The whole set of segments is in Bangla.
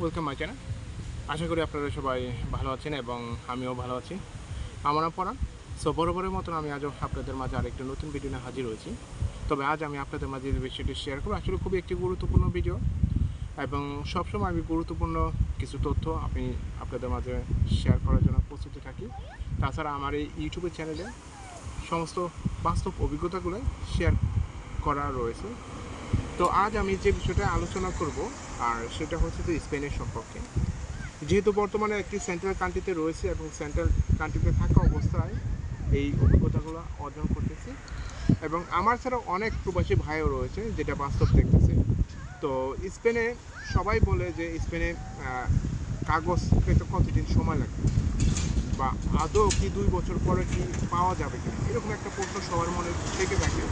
ওয়েলকাম মাই চ্যানেল আশা করি আপনারা সবাই ভালো আছেন এবং আমিও ভালো আছি। আমার পরাণ। সো বরাবরের মতন আমি আজও আপনাদের মাঝে আরেকটি নতুন ভিডিও নিয়ে হাজির হয়েছি। তবে আজ আমি আপনাদের মাঝে যে বিষয়টি শেয়ার করব। আসলে খুবই একটি গুরুত্বপূর্ণ ভিডিও এবং সবসময় আমি গুরুত্বপূর্ণ কিছু তথ্য আমি আপনাদের মাঝে শেয়ার করার জন্য প্রস্তুতি থাকি। তাছাড়া আমার এই ইউটিউবের চ্যানেলে সমস্ত বাস্তব অভিজ্ঞতাগুলো শেয়ার করা রয়েছে। তো আজ আমি যে বিষয়টা আলোচনা করব, আর সেটা হচ্ছে যে স্পেনের সম্পর্কে। যেহেতু বর্তমানে একটি সেন্ট্রাল কান্ট্রিতে রয়েছে এবং সেন্ট্রাল কান্ট্রিতে থাকা অবস্থায় এই অভিজ্ঞতাগুলো অর্জন করতেছি। এবং আমার ছাড়াও অনেক প্রবাসী ভাইও রয়েছে, যেটা বাস্তব দেখতেছে। তো স্পেনে সবাই বলে যে স্পেনে কাগজ পেতে কতদিন সময় লাগবে? বা আদৌ কি দুই বছর পরে কি পাওয়া যাবে কিনা? এরকম একটা প্রশ্ন সবার মনে থেকে থাকে।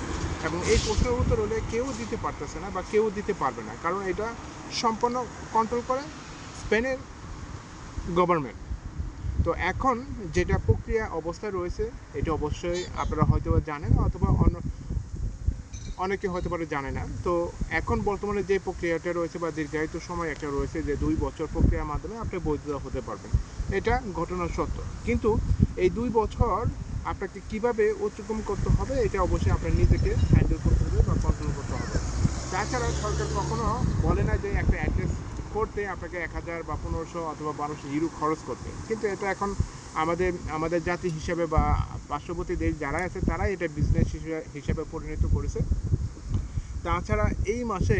এবং এই প্রশ্নের উত্তর হলে কেউ দিতে পারতেছে না বা কেউ দিতে পারবে না। কারণ এটা সম্পূর্ণ কন্ট্রোল করে স্পেনের গভর্নমেন্ট তো এখন যেটা প্রক্রিয়া অবস্থায় রয়েছে, এটা অবশ্যই আপনারা হয়তো জানেন অথবা অন্য অনেকে হয়তো পারে জানে না। তো এখন বর্তমানে যে প্রক্রিয়াটা রয়েছে বা দীর্ঘায়িত সময় একটা রয়েছে যে দুই বছর প্রক্রিয়ার মাধ্যমে আপনি বৈধতা হতে পারবেন। এটা ঘটনা সত্য। কিন্তু এই দুই বছর আপনাকে কীভাবে অতিক্রম করতে হবে, এটা অবশ্যই আপনার নিজেকে হ্যান্ডেল করতে হবে বা কন্ট্রোল করতে হবে। তাছাড়া সরকার কখনো বলে না যে একটা অ্যাড্রেস করতে আপনাকে এক হাজার বা পনেরোশো অথবা বারোশো ইউরো খরচ করতে। কিন্তু এটা এখন আমাদের আমাদের জাতি হিসাবে বা পার্শ্ববর্তী দেশ যারা আছে, তারাই এটা বিজনেস হিসাবে পরিণত করেছে। তাছাড়া এই মাসে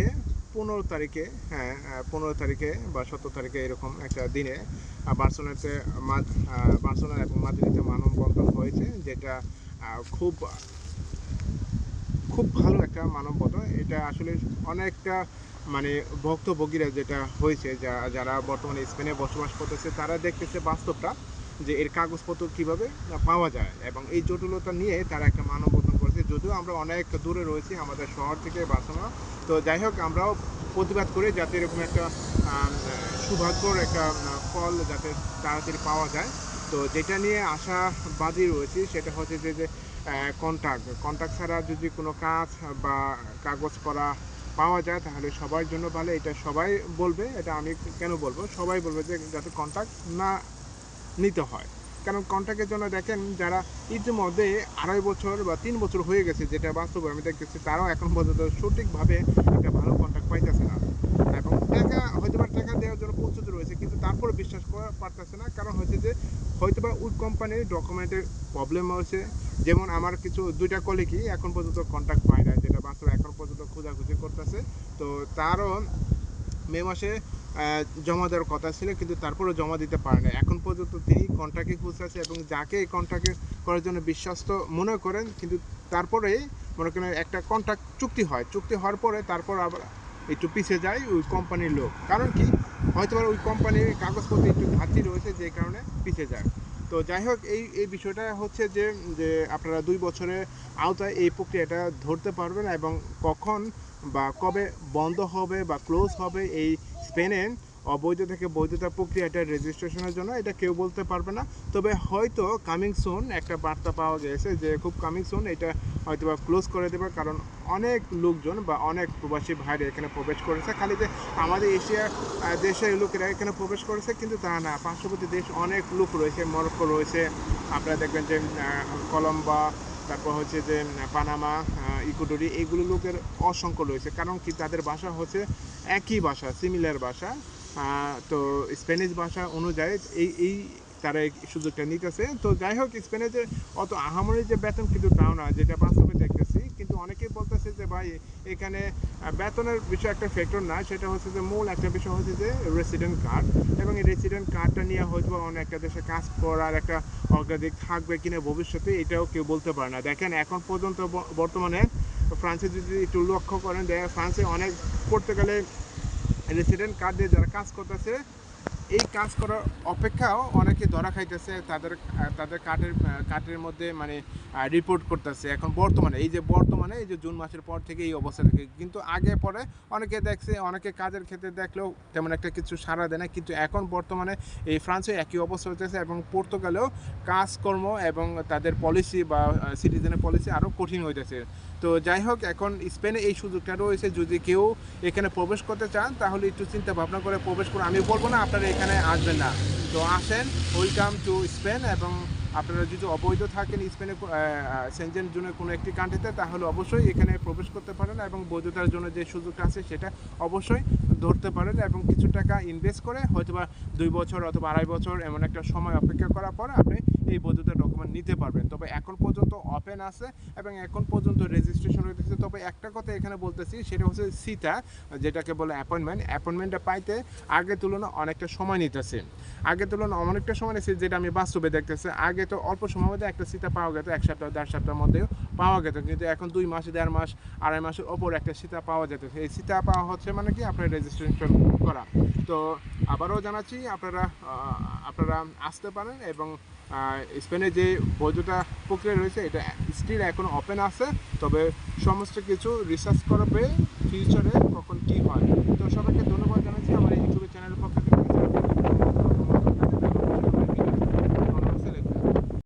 পনেরো তারিখে হ্যাঁ পনেরো তারিখে বা সতেরো তারিখে এরকম একটা দিনে বার্সেলোনাতে মাদ আহ, বার্সেলোনা এবং মাদ্রিদে মানববন্ধন হয়েছে যেটা খুব খুব ভালো একটা মানববন্ধন। এটা আসলে অনেকটা মানে ভক্তভোগীরা যেটা হয়েছে যা যারা বর্তমানে স্পেনে বসবাস করতেছে তারা দেখতেছে বাস্তবটা যে এর কাগজপত্র কীভাবে পাওয়া যায় এবং এই জটিলতা নিয়ে তারা একটা করেছে যদিও আমরা অনেক দূরে রয়েছি আমাদের শহর থেকে বাসনা। তো যাই হোক, আমরাও প্রতিবাদ করে যাতে এরকম একটা সৌভাগ্যর একটা ফল যাতে তাড়াতাড়ি পাওয়া যায়। তো যেটা নিয়ে আশাবাদী রয়েছি সেটা হচ্ছে যে যে কন্ট্যাক্ট কন্ট্যাক্ট ছাড়া যদি কোনো কাজ বা কাগজ করা পাওয়া যায়, তাহলে সবার জন্য ভালো। এটা সবাই বলবে, এটা আমি কেন বলব? সবাই বলবে যে, যাতে কন্ট্যাক্ট না নিতে হয়। কারণ কন্ট্যাক্টের জন্য দেখেন যারা ইতিমধ্যে আড়াই বছর বা তিন বছর হয়ে গেছে যেটা বাস্তবে আমি দেখতেছি, তারাও এখন পর্যন্ত সঠিকভাবে একটা ভালো কন্ট্যাক্ট পাইতেছে না। এবং টাকা হয়তো বা টাকা দেওয়ার জন্য প্রস্তুত রয়েছে, কিন্তু তারপরে বিশ্বাস করা পারতেছে না। কারণ হচ্ছে যে হয়তো বা ওই কোম্পানির ডকুমেন্টের প্রবলেম হয়েছে। যেমন আমার কিছু, দুইটা কলিগই এখন পর্যন্ত কন্ট্যাক্ট পায় না যেটা বাস্তবে এখন পর্যন্ত খোঁজাখুঁজি করতেছে। তো তারও মে মাসে জমা দেওয়ার কথা ছিল, কিন্তু তারপরেও জমা দিতে পারে না এখন পর্যন্ত তিনি কন্ট্রাক্টে খুঁজতেছে এবং যাকে এই কন্ট্রাক্টে করার জন্য বিশ্বস্ত মনে করেন, কিন্তু তারপরে মনে করেন একটা কন্ট্রাক্ট চুক্তি হয়। চুক্তি হওয়ার পরে তারপর আবার একটু পিছিয়ে যায় ওই কোম্পানির লোক। কারণ কি? হয়তো ওই কোম্পানির কাগজপত্রে একটু ঘাটতি রয়েছে, যে কারণে পিছিয়ে যায়। তো যাই হোক, এই এই বিষয়টা হচ্ছে যে যে আপনারা দুই বছরের আওতায় এই প্রক্রিয়াটা ধরতে পারবেন এবং কখন বা কবে বন্ধ হবে বা ক্লোজ হবে, এই স্পেনে অবৈধ থেকে বৈধতা প্রক্রিয়াটা রেজিস্ট্রেশনের জন্য, এটা কেউ বলতে পারবে না। তবে হয়তো কামিং সুন একটা বার্তা পাওয়া গেছে যে, খুব কামিং সুন এটা হয়তো বা ক্লোজ করে দেবে, কারণ অনেক লোকজন বা অনেক প্রবাসী ভাইরা এখানে প্রবেশ করেছে। খালি যে আমাদের এশিয়া দেশের লোকেরা এখানে প্রবেশ করেছে, কিন্তু তা না। পার্শ্ববর্তী দেশ অনেক লোক রয়েছে, মরক্কো রয়েছে। আপনারা দেখবেন যে কলম্বা তারপর হচ্ছে যে পানামা ইকুডোরি এইগুলো লোকের অসংখ্য রয়েছে। কারণ কি, তাদের ভাষা হচ্ছে একই ভাষা সিমিলার ভাষা। তো স্প্যানিশ ভাষা অনুযায়ী এই এই তারা এই সুযোগটা নিতেছে। তো যাই হোক স্পেনে যে অত আহামরি যে বেতন কিন্তু তাও না, যেটা বাস্তবে অনেকেই বলতেছে যে ভাই, এখানে বেতনের বিষয় একটা ফ্যাক্টর না সেটা হচ্ছে যে মূল একটা বিষয় হচ্ছে যে রেসিডেন্ট কার্ড এবং এই রেসিডেন্ট কার্ডটা নিয়ে হয়তো অন্য একটা দেশে কাজ করার একটা অগ্রাধিক থাকবে কিনা ভবিষ্যতে, এটাও কেউ বলতে পারে না। দেখেন, এখন পর্যন্ত বর্তমানে ফ্রান্সে যদি একটু লক্ষ্য করেন ফ্রান্সে অনেক পড়তে গেলে রেসিডেন্ট কার্ড দিয়ে যারা কাজ করতেছে এই কাজ করার অপেক্ষাও অনেকে ধরা খাইতেছে, তাদের তাদের কার্ডের কার্ডের মধ্যে মানে রিপোর্ট করতেছে। এখন বর্তমানে, এই যে বর্তমানে, এই যে জুন মাসের পর থেকে এই অবস্থা থাকে কিন্তু আগে পরে অনেকে দেখছে, অনেকে কাজের ক্ষেত্রে দেখলেও তেমন একটা কিছু সাড়া দেয় না কিন্তু এখন বর্তমানে এই ফ্রান্সে একই অবস্থা হতেছে এবং পর্তুগালেও কাজকর্ম এবং তাদের পলিসি বা সিটিজেনের পলিসি আরও কঠিন হইতেছে। তো যাই হোক, এখন স্পেনে এই সুযোগটা রয়েছে। যদি কেউ এখানে প্রবেশ করতে চান, তাহলে একটু চিন্তা ভাবনা করে প্রবেশ করুন। আমি বলব না, আপনারা এখানে আসবেন না। তো আসেন, ওয়েলকাম টু স্পেন। এবং আপনারা যদি অবৈধ থাকেন স্পেনে সেনজেন জোনের কোনো একটি কান্ট্রিতে, তাহলে অবশ্যই এখানে প্রবেশ করতে পারেন এবং বৈধতার জন্য যে সুযোগটা আছে, সেটা অবশ্যই ধরতে পারেন এবং কিছু টাকা ইনভেস্ট করে হয়তোবা দুই বছর অথবা আড়াই বছর এমন একটা সময় অপেক্ষা করার পর আপনি এই বৈধতার ডকুমেন্ট নিতে পারবেন। তবে এখন পর্যন্ত ওপেন আছে এবং এখন পর্যন্ত রেজিস্ট্রেশন হয়েছে তবে একটা কথা এখানে বলতেছি, সেটা হচ্ছে সিটা যেটাকে বলে অ্যাপয়েন্টমেন্ট অ্যাপয়েন্টমেন্টটা পাইতে আগের তুলনায় অনেকটা সময় নিতেছে। আগের তুলনায় অনেকটা সময় নিচ্ছে যেটা আমি বাস্তবে দেখতেছি। আগে তো অল্প সময়ের মধ্যে একটা সীতা পাওয়া যেত, এক সপ্তাহ, দেড় সপ্তাহের মধ্যেও পাওয়া যেত। কিন্তু এখন দুই মাস, দেড় মাস, আড়াই মাসের ওপর একটা সীতা পাওয়া যেত এই সীতা পাওয়া হচ্ছে মানে কি? আপনার রেজিস্ট্রেশন করা। তো আবারও জানাচ্ছি, আপনারা আপনারা আসতে পারেন এবং স্পেনে যে বৈধতা প্রক্রিয়া রয়েছে, এটা স্টিল এখন ওপেন আছে। তবে সমস্ত কিছু রিসার্চ করা পেয়ে ফিউচারে কখন কী হয়। তো সবাইকে ধন্যবাদ জানাচ্ছি। আমার এই ইউটিউবের চ্যানেলের পক্ষ থেকে।